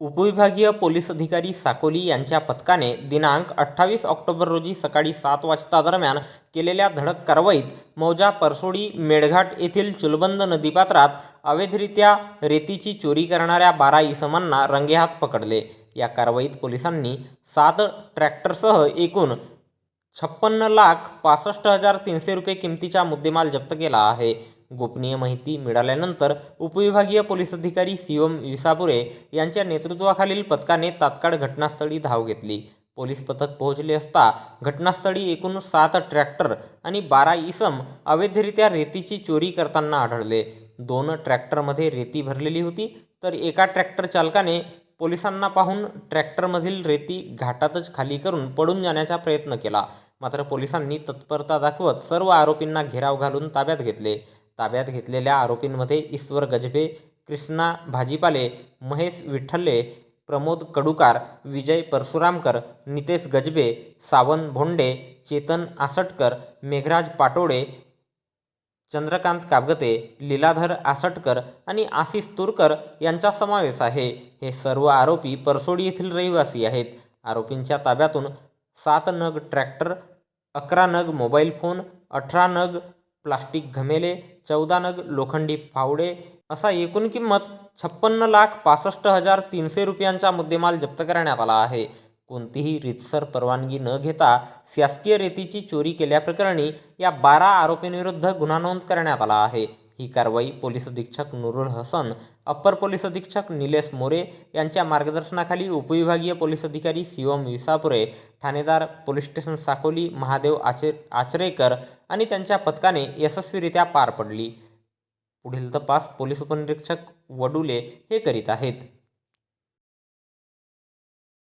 उपविभागीय पोलीस अधिकारी साकोली यांच्या पथकाने दिनांक अठ्ठावीस ऑक्टोबर रोजी सकाळी सात वाजता दरम्यान केलेल्या धडक कारवाईत मौजा परसोडी मेळघाट येथील चुलबंद नदीपात्रात अवैधरित्या रेतीची चोरी करणाऱ्या बारा इसमांना रंगेहात पकडले. या कारवाईत पोलिसांनी सात ट्रॅक्टरसह एकूण छप्पन्न लाख पासष्ट हजार तीनशे रुपये किमतीचा मुद्देमाल जप्त केला आहे. गोपनीय माहिती मिळाल्यानंतर उपविभागीय पोलीस अधिकारी शिवम विसापुरे यांच्या नेतृत्वाखालील पथकाने तात्काळ घटनास्थळी धाव घेतली. पोलीस पथक पोहोचले असता घटनास्थळी एकूण सात ट्रॅक्टर आणि बारा इसम अवैधरित्या रेतीची चोरी करताना आढळले. दोन ट्रॅक्टरमध्ये रेती भरलेली होती तर एका ट्रॅक्टर चालकाने पोलिसांना पाहून ट्रॅक्टरमधील रेती घाटातच खाली करून पडून जाण्याचा प्रयत्न केला. मात्र पोलिसांनी तत्परता दाखवत सर्व आरोपींना घेराव घालून ताब्यात घेतले. ताब्यात घेतलेल्या आरोपींमध्ये ईश्वर गजबे कृष्णा भाजीपाले महेश विठ्ठले प्रमोद कडुकार विजय परशुरामकर नितेश गजबे सावंत भोंडे चेतन आसटकर मेघराज पाटोळे चंद्रकांत काबगते लीलाधर आसटकर आणि आशिष तुरकर यांचा समावेश आहे. हे सर्व आरोपी परसोडी येथील रहिवासी आहेत. आरोपींच्या ताब्यातून सात नग ट्रॅक्टर अकरा नग मोबाईल फोन अठरा नग प्लास्टिक घमेले चौदा नग लोखंडी फावडे असा एकूण किंमत छप्पन्न लाख पासष्ट हजार तीनशे रुपयांचा मुद्देमाल जप्त करण्यात आला आहे. कोणतीही रितसर परवानगी न घेता शासकीय रेतीची चोरी केल्याप्रकरणी या बारा आरोपींविरुद्ध गुन्हा नोंद करण्यात आला आहे. ही कारवाई पोलीस अधीक्षक नुरुल हसन अप्पर पोलीस अधीक्षक निलेश मोरे यांच्या मार्गदर्शनाखाली उपविभागीय पोलीस अधिकारी शिवम विसापुरे ठाणेदार पोलीस स्टेशन साकोली महादेव आचे आचरेकर आणि त्यांच्या पथकाने यशस्वीरित्या पार पडली. पुढील तपास पोलीस उपनिरीक्षक वडुले हे करीत आहेत.